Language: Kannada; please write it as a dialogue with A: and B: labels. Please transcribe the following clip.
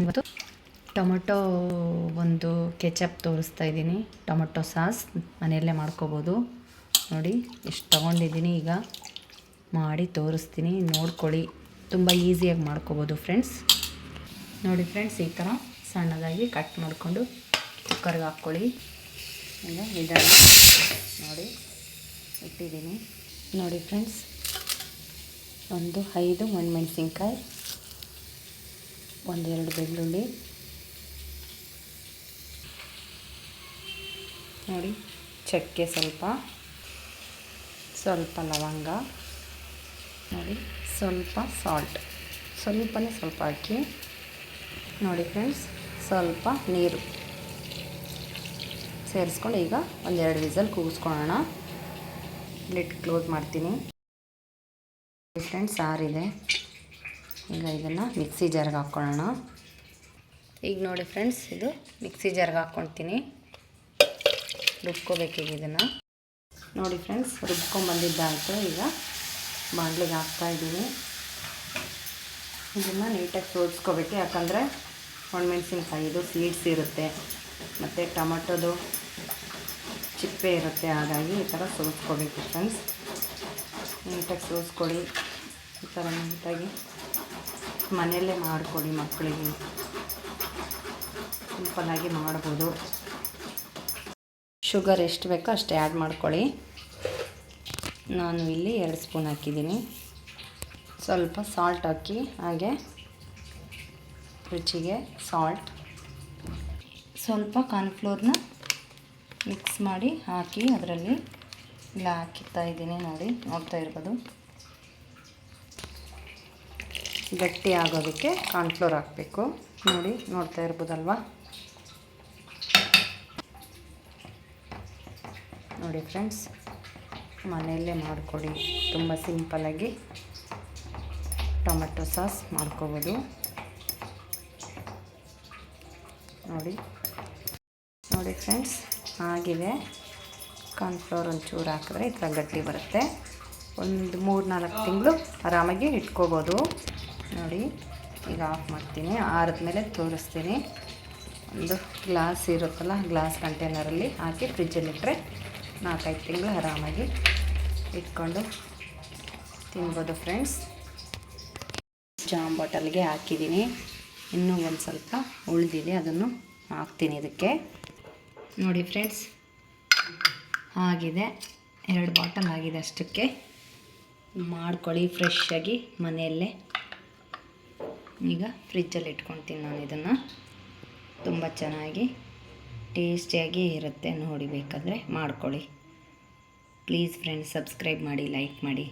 A: ಇವತ್ತು? ಟೊಮೊಟೊ ಒಂದು ಕೆಚಪ್ ತೋರಿಸ್ತಾ ಇದ್ದೀನಿ. ಟೊಮೊಟೊ ಸಾಸ್ ಮನೆಯಲ್ಲೇ ಮಾಡ್ಕೋಬೋದು. ನೋಡಿ, ಎಷ್ಟು ತೊಗೊಂಡಿದ್ದೀನಿ ಈಗ. ಮಾಡಿ ತೋರಿಸ್ತೀನಿ. ನೋಡ್ಕೊಳ್ಳಿ. ತುಂಬ ಈಸಿಯಾಗಿ ಮಾಡ್ಕೋಬೋದು ಫ್ರೆಂಡ್ಸ್. ನೋಡಿ ಫ್ರೆಂಡ್ಸ್, ಈ ಥರ ಸಣ್ಣದಾಗಿ ಕಟ್ ಮಾಡಿಕೊಂಡು ಕುಕ್ಕರ್ಗೆ ಹಾಕ್ಕೊಳ್ಳಿ. ಈಗ ನಿಧಾನ ನೋಡಿ ಇಟ್ಟಿದ್ದೀನಿ. ನೋಡಿ ಫ್ರೆಂಡ್ಸ್, ಒಂದು ಐದು ಒಣಮೆಣ್ಸಿನ್ಕಾಯಿ. ಒಂದೆರಡು ಬೆಳ್ಳುಳ್ಳಿ. ನೋಡಿ, ಚಕ್ಕೆ ಸ್ವಲ್ಪ ಸ್ವಲ್ಪ ಲವಂಗ, ನೋಡಿ, ಸ್ವಲ್ಪ ಸಾಲ್ಟ್ ಸ್ವಲ್ಪನೇ ಸ್ವಲ್ಪ ಹಾಕಿ ನೋಡಿ ಫ್ರೆಂಡ್ಸ್ ಸ್ವಲ್ಪ ನೀರು. ಸೇರಿಸ್ಕೊಂಡು ಈಗ ಒಂದೆರಡು ವಿಸಲ್ ಕೂಗಿಸ್ಕೊಳ್ಳೋಣ. ಲಿಟ್ ಕ್ಲೋಸ್ ಮಾಡ್ತೀನಿ. ಫ್ರೆಂಡ್ಸ್ ಸಾರಿದೆ. ಈಗ ಇದನ್ನು ಮಿಕ್ಸಿ ಜಾರ್ಗೆ ಹಾಕ್ಕೊಳ್ಳೋಣ. ಈಗ ನೋಡಿ ಫ್ರೆಂಡ್ಸ್, ಇದು ಮಿಕ್ಸಿ ಜಾರ್ಗೆ ಹಾಕ್ಕೊಳ್ತೀನಿ. ರುಬ್ಕೋಬೇಕೀಗ ಇದನ್ನು. ನೋಡಿ ಫ್ರೆಂಡ್ಸ್, ರುಬ್ಕೊಂಬಂದಿದ್ದಾಯಿತು. ಈಗ ಬಾಣಲಿಗೆ ಹಾಕ್ತಾಯಿದ್ದೀನಿ ಇದನ್ನು ನೀಟಾಗಿ ಸೋದಿಸ್ಕೋಬೇಕು ಯಾಕಂದರೆ ಒಣಮೆಣ್ಸಿನ್ಕಾಯಿದು ಸೀಡ್ಸ್ ಇರುತ್ತೆ. ಮತ್ತು ಟೊಮಟೊದು ಚಿಪ್ಪೆ ಇರುತ್ತೆ. ಹಾಗಾಗಿ ಈ ಥರ ಸೋಸ್ಕೋಬೇಕು ಫ್ರೆಂಡ್ಸ್. ನೀಟಾಗಿ ಸೋಸ್ಕೊಳ್ಳಿ. ಈ ಥರ ನೀಟಾಗಿ ಮನೆಯಲ್ಲೇ ಮಾಡಿಕೊಡಿ ಮಕ್ಕಳಿಗೆ. ಸಿಂಪಲ್ಲಾಗಿ ಮಾಡ್ಬೋದು. ಶುಗರ್ ಎಷ್ಟು ಬೇಕೋ ಅಷ್ಟೇ ಆ್ಯಡ್ ಮಾಡ್ಕೊಳ್ಳಿ. ನಾನು ಇಲ್ಲಿ ಎರಡು ಸ್ಪೂನ್ ಹಾಕಿದ್ದೀನಿ. ಸ್ವಲ್ಪ ಸಾಲ್ಟ್ ಹಾಕಿ, ಹಾಗೆ ರುಚಿಗೆ ಸಾಲ್ಟ್. ಸ್ವಲ್ಪ ಕಾರ್ನ್ಫ್ಲೋರ್ನ ಮಿಕ್ಸ್ ಮಾಡಿ ಹಾಕಿ ಅದರಲ್ಲಿ ಇಲ್ಲ ಹಾಕಿತ್ತಾ ಇದ್ದೀನಿ ನೋಡಿ, ನೋಡ್ತಾ ಇರ್ಬೋದು. ಗಟ್ಟಿ ಆಗೋದಕ್ಕೆ ಕಾರ್ನ್ಫ್ಲೋರ್ ಹಾಕಬೇಕು. ನೋಡಿ, ನೋಡ್ತಾ ಇರ್ಬೋದಲ್ವ? ನೋಡಿ ಫ್ರೆಂಡ್ಸ್ ಮನೆಯಲ್ಲೇ ಮಾಡಿಕೊಡಿ. ತುಂಬ ಸಿಂಪಲಾಗಿ ಟೊಮೆಟೊ ಸಾಸ್ ಮಾಡ್ಕೋಬೋದು. ನೋಡಿ ನೋಡಿ ಫ್ರೆಂಡ್ಸ್ ಆಗಿದೆ ಕಾರ್ನ್ಫ್ಲೋರ್ ಒಂಚೂರು ಹಾಕಿದ್ರೆ ಈ ಥರ ಗಟ್ಟಿ ಬರುತ್ತೆ. ಒಂದು ಮೂರು ನಾಲ್ಕು ತಿಂಗಳು ಆರಾಮಾಗಿ ಇಟ್ಕೋಬೋದು. ನೋಡಿ, ಈಗ ಆಫ್ ಮಾಡ್ತೀನಿ. ಆರದ ಮೇಲೆ ತೋರಿಸ್ತೀನಿ. ಒಂದು ಗ್ಲಾಸ್ ಇರುತ್ತಲ್ಲ, ಗ್ಲಾಸ್ ಕಂಟೈನರಲ್ಲಿ ಹಾಕಿ ಫ್ರಿಜ್ಜಲ್ಲಿಟ್ಟರೆ ನಾಲ್ಕೈದು ತಿಂಗಳು ಆರಾಮಾಗಿ ಇಟ್ಕೊಂಡು ತಿನ್ಬೋದು ಫ್ರೆಂಡ್ಸ್ ಜಾಮ್ ಬಾಟಲ್ಗೆ ಹಾಕಿದ್ದೀನಿ. ಇನ್ನೂ ಒಂದು ಸ್ವಲ್ಪ ಉಳಿದಿದೆ, ಅದನ್ನು ಹಾಕ್ತೀನಿ ಇದಕ್ಕೆ. ನೋಡಿ ಫ್ರೆಂಡ್ಸ್ ಆಗಿದೆ. ಎರಡು ಬಾಟಲ್ ಆಗಿದೆ ಅಷ್ಟಕ್ಕೆ. ಮಾಡ್ಕೊಳ್ಳಿ ಫ್ರೆಶ್ಶಾಗಿ ಮನೆಯಲ್ಲೇ. ಈಗ ಫ್ರಿಜ್ಜಲ್ಲಿ ಇಟ್ಕೊಳ್ತೀನಿ ನಾನು ಇದನ್ನು. ತುಂಬ ಚೆನ್ನಾಗಿ ಟೇಸ್ಟಿಯಾಗಿ ಇರುತ್ತೆ, ನೋಡಿ ಬೇಕಾದರೆ ಮಾಡ್ಕೊಳ್ಳಿ. ಪ್ಲೀಸ್ ಫ್ರೆಂಡ್ಸ್, ಸಬ್ಸ್ಕ್ರೈಬ್ ಮಾಡಿ, ಲೈಕ್ ಮಾಡಿ.